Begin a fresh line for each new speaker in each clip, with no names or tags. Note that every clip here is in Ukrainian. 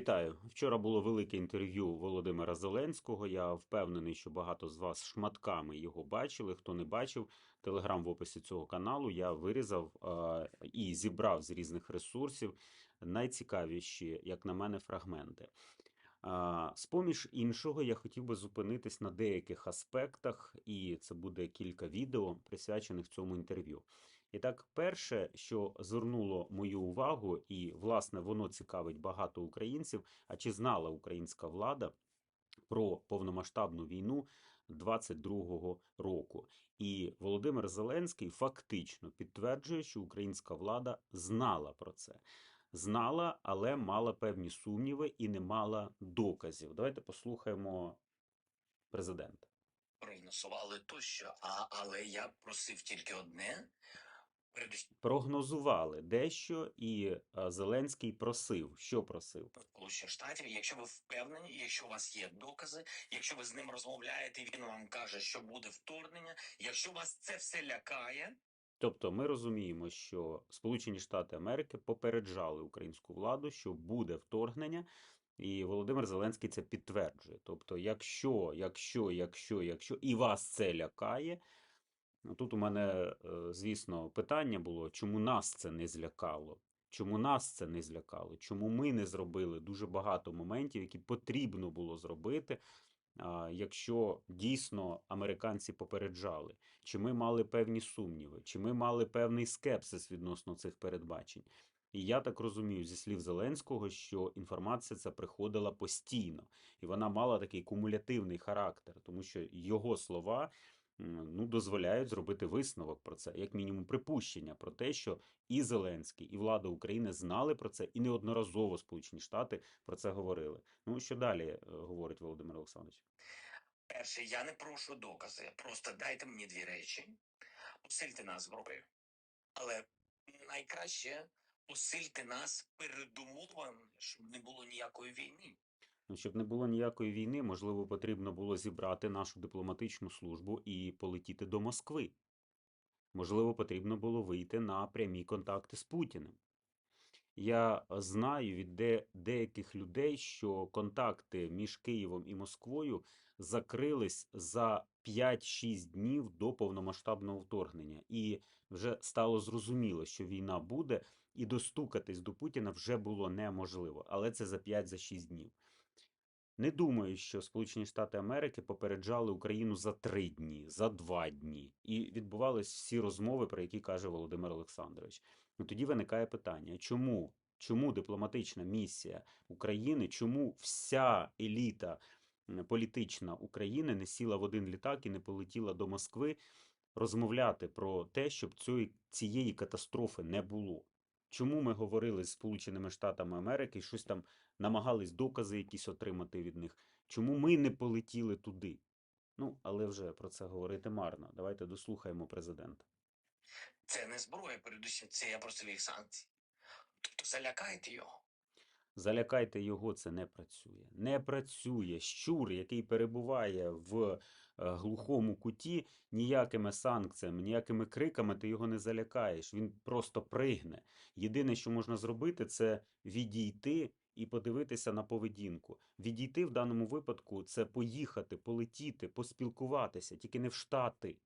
Вітаю. Вчора було велике інтерв'ю Володимира Зеленського. Я впевнений, що багато з вас шматками його бачили. Хто не бачив, телеграм в описі цього каналу я вирізав е, і зібрав з різних ресурсів найцікавіші, як на мене, фрагменти. З-поміж іншого, я хотів би зупинитись на деяких аспектах, і це буде кілька відео, присвячених цьому інтерв'ю. І так, перше, що звернуло мою увагу, і власне воно цікавить багато українців. А чи знала українська влада про повномасштабну війну 22-го року? І Володимир Зеленський фактично підтверджує, що українська влада знала про це. Знала, але мала певні сумніви і не мала доказів. Давайте послухаємо президента.
прогнозували тощо, а, але я просив тільки одне.
Прогнозували дещо, і е, Зеленський просив. Що просив?
Сполучених Штатів, якщо ви впевнені, якщо у вас є докази, якщо ви з ним розмовляєте, він вам каже, що буде вторгнення. Якщо вас це все лякає,
Тобто ми розуміємо, що Сполучені Штати Америки попереджали українську владу, що буде вторгнення, і Володимир Зеленський це підтверджує. Тобто, якщо, якщо, якщо, якщо і вас це лякає, тут у мене, е, звісно, питання було, чому нас це не злякало? Чому нас це не злякало? Чому ми не зробили дуже багато моментів, які потрібно було зробити, якщо дійсно американці попереджали? Чи ми мали певні сумніви, чи ми мали певний скепсис відносно цих передбачень? І я так розумію зі слів Зеленського, що інформація ця приходила постійно, і вона мала такий кумулятивний характер, тому що його слова ну, дозволяють зробити висновок про це, як мінімум припущення про те, що і Зеленський, і влада України знали про це, і неодноразово Сполучені Штати про це говорили. Ну що далі е, говорить Володимир Олександрович?
перше, я не прошу докази. Просто дайте мені дві речі, посильте нас зброєю. Але найкраще посильте нас передумовами, щоб не було ніякої війни.
Ну, щоб не було ніякої війни, можливо, потрібно було зібрати нашу дипломатичну службу і полетіти до Москви. Можливо, потрібно було вийти на прямі контакти з Путіним. Я знаю від де, деяких людей, що контакти між Києвом і Москвою закрились за 5-6 днів до повномасштабного вторгнення, і вже стало зрозуміло, що війна буде, і достукатись до Путіна вже було неможливо, але це за 5-6 днів. Не думаю, що Сполучені Штати Америки попереджали Україну за три дні, за два дні, і відбувались всі розмови, про які каже Володимир Олександрович. Ну тоді виникає питання: чому? Чому дипломатична місія України, чому вся еліта політична України не сіла в один літак і не полетіла до Москви розмовляти про те, щоб цієї, цієї катастрофи не було? Чому ми говорили з Сполученими Штатами Америки, щось там намагались докази якісь отримати від них? Чому ми не полетіли туди? Ну, але вже про це говорити марно. Давайте дослухаємо президента.
Це не зброя, передусім, це я просто санкцій. Тобто залякайте його.
Залякайте його, це не працює. Не працює. Щур, який перебуває в е, глухому куті, ніякими санкціями, ніякими криками ти його не залякаєш. Він просто пригне. Єдине, що можна зробити, це відійти і подивитися на поведінку. Відійти в даному випадку це поїхати, полетіти, поспілкуватися, тільки не в Штати.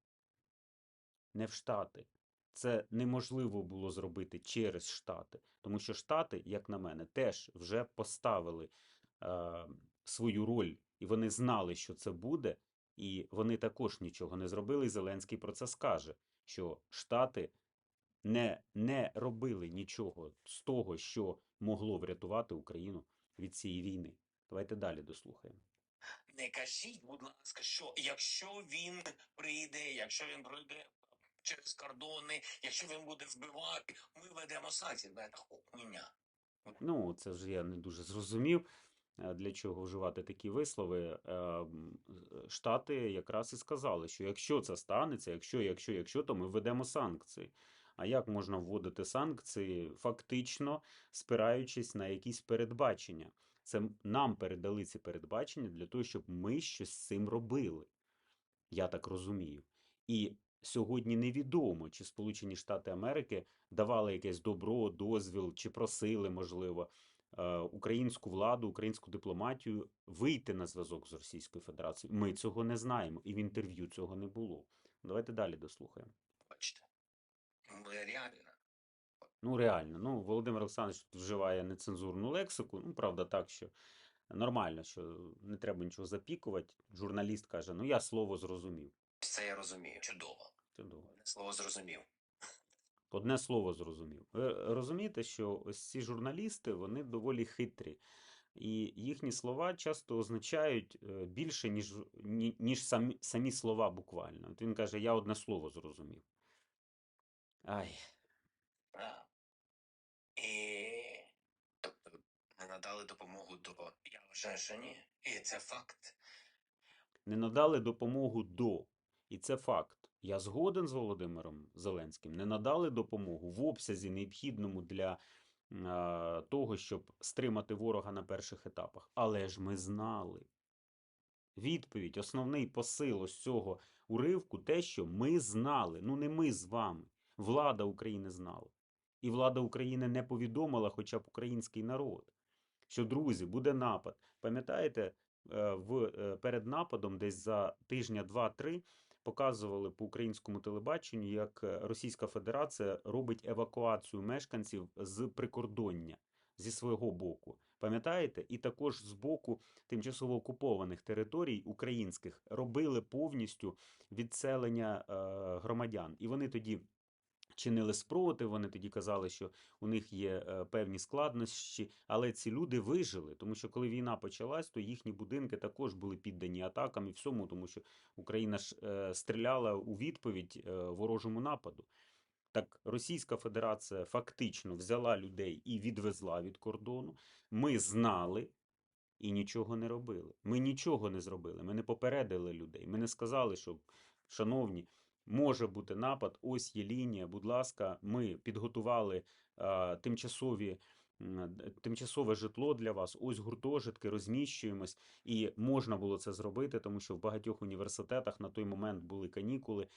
Не в Штати. Це неможливо було зробити через Штати, тому що Штати, як на мене, теж вже поставили е, свою роль, і вони знали, що це буде, і вони також нічого не зробили. І Зеленський про це скаже, що Штати не, не робили нічого з того, що могло врятувати Україну від цієї війни. Давайте далі дослухаємо.
Не кажіть, будь ласка, що якщо він прийде, якщо він пройде через кордони, якщо він буде вбивати, ми ведемо санкції.
Ну, це ж я не дуже зрозумів, е, для чого вживати такі вислови. Е, Штати якраз і сказали, що якщо це станеться, якщо, якщо, якщо, то ми введемо санкції. А як можна вводити санкції, фактично спираючись на якісь передбачення? Це нам передали ці передбачення для того, щоб ми щось з цим робили. Я так розумію. І сьогодні невідомо, чи Сполучені Штати Америки давали якесь добро, дозвіл, чи просили, можливо, е, українську владу, українську дипломатію вийти на зв'язок з Російською Федерацією. Ми цього не знаємо, і в інтерв'ю цього не було. Давайте далі дослухаємо.
Бачите. Ми реально.
Ну, реально, ну, Володимир Олександрович вживає нецензурну лексику. Ну, правда, так, що нормально, що не треба нічого запікувати. Журналіст каже: ну я слово зрозумів.
Це я розумію. Чудово.
Чудово.
Одне слово зрозумів.
Одне слово зрозумів. Ви розумієте, що ось ці журналісти вони доволі хитрі, і їхні слова часто означають е, більше, ніж, ніж самі, самі слова буквально. От він каже: Я одне слово зрозумів. Ай,
А. І тобто ми надали допомогу до. Я вважаю, що ні. І це факт.
не надали допомогу до. І це факт. Я згоден з Володимиром Зеленським. Не надали допомогу в обсязі, необхідному для е, того, щоб стримати ворога на перших етапах. Але ж ми знали. Відповідь, основний посил ось цього уривку, те, що ми знали. Ну не ми з вами. Влада України знала. І влада України не повідомила, хоча б український народ, що друзі, буде напад. Пам'ятаєте, е, в, е, перед нападом, десь за тижня два-три, показували по українському телебаченню, як е, Російська Федерація робить евакуацію мешканців з прикордоння зі свого боку. Пам'ятаєте? І також з боку тимчасово окупованих територій українських робили повністю відселення е, громадян. І вони тоді чинили спротив, вони тоді казали, що у них є е, певні складнощі, але ці люди вижили, тому що коли війна почалась, то їхні будинки також були піддані атакам і всьому, тому що Україна ж е, стріляла у відповідь е, ворожому нападу. Так, Російська Федерація фактично взяла людей і відвезла від кордону. Ми знали і нічого не робили. Ми нічого не зробили. Ми не попередили людей. Ми не сказали, що, шановні, може бути напад, ось є лінія. Будь ласка, ми підготували е, тимчасові. Тимчасове житло для вас, ось гуртожитки, розміщуємось, і можна було це зробити, тому що в багатьох університетах на той момент були канікули,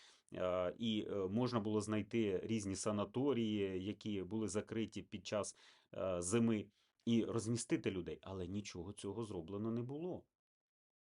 і е, можна було знайти різні санаторії, які були закриті під час е, зими, і розмістити людей. Але нічого цього зроблено не було.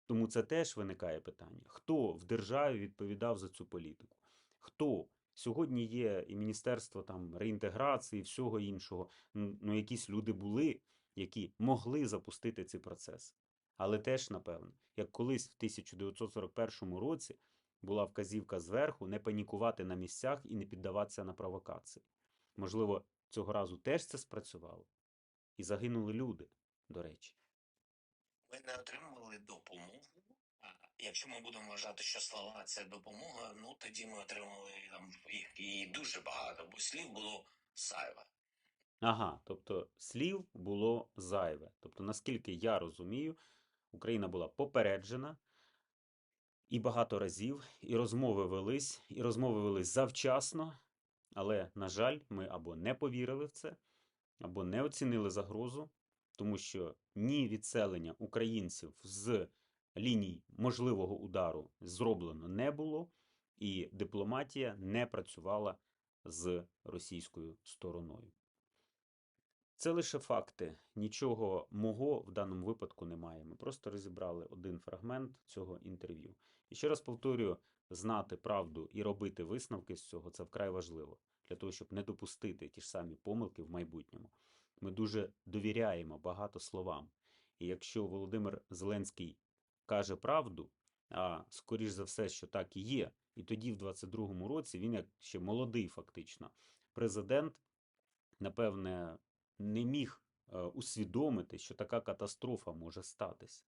Тому це теж виникає питання: хто в державі відповідав за цю політику? Хто? Сьогодні є і Міністерство там реінтеграції, всього іншого. Ну, якісь люди були, які могли запустити ці процеси. Але теж, напевно, як колись в 1941 році була вказівка зверху не панікувати на місцях і не піддаватися на провокації. Можливо, цього разу теж це спрацювало. І загинули люди, до речі.
Ми не отримували допомогу. Якщо ми будемо вважати, що слова це допомога, ну тоді ми отримали там їх і дуже багато, бо слів було зайве.
Ага, тобто слів було зайве. Тобто, наскільки я розумію, Україна була попереджена і багато разів, і розмови велись, і розмови велись завчасно, але, на жаль, ми або не повірили в це, або не оцінили загрозу, тому що ні відселення українців з ліній можливого удару зроблено не було, і дипломатія не працювала з російською стороною. Це лише факти. Нічого мого в даному випадку немає. Ми просто розібрали один фрагмент цього інтерв'ю. І ще раз повторюю, знати правду і робити висновки з цього це вкрай важливо для того, щоб не допустити ті ж самі помилки в майбутньому. Ми дуже довіряємо багато словам. І якщо Володимир Зеленський каже правду, а скоріш за все, що так і є, і тоді, в 22-му році, він як ще молодий, фактично, президент, напевне, не міг е, усвідомити, що така катастрофа може статися.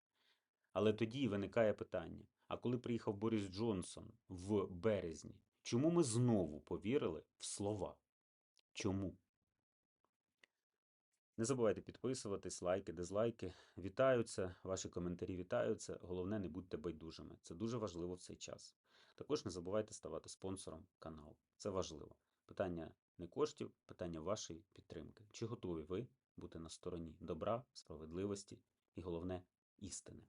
Але тоді виникає питання: а коли приїхав Борис Джонсон в березні, чому ми знову повірили в слова? Чому? Не забувайте підписуватись, лайки, дизлайки. Вітаються, ваші коментарі вітаються. Головне, не будьте байдужими. Це дуже важливо в цей час. Також не забувайте ставати спонсором каналу. Це важливо. Питання не коштів, питання вашої підтримки. Чи готові ви бути на стороні добра, справедливості і головне істини?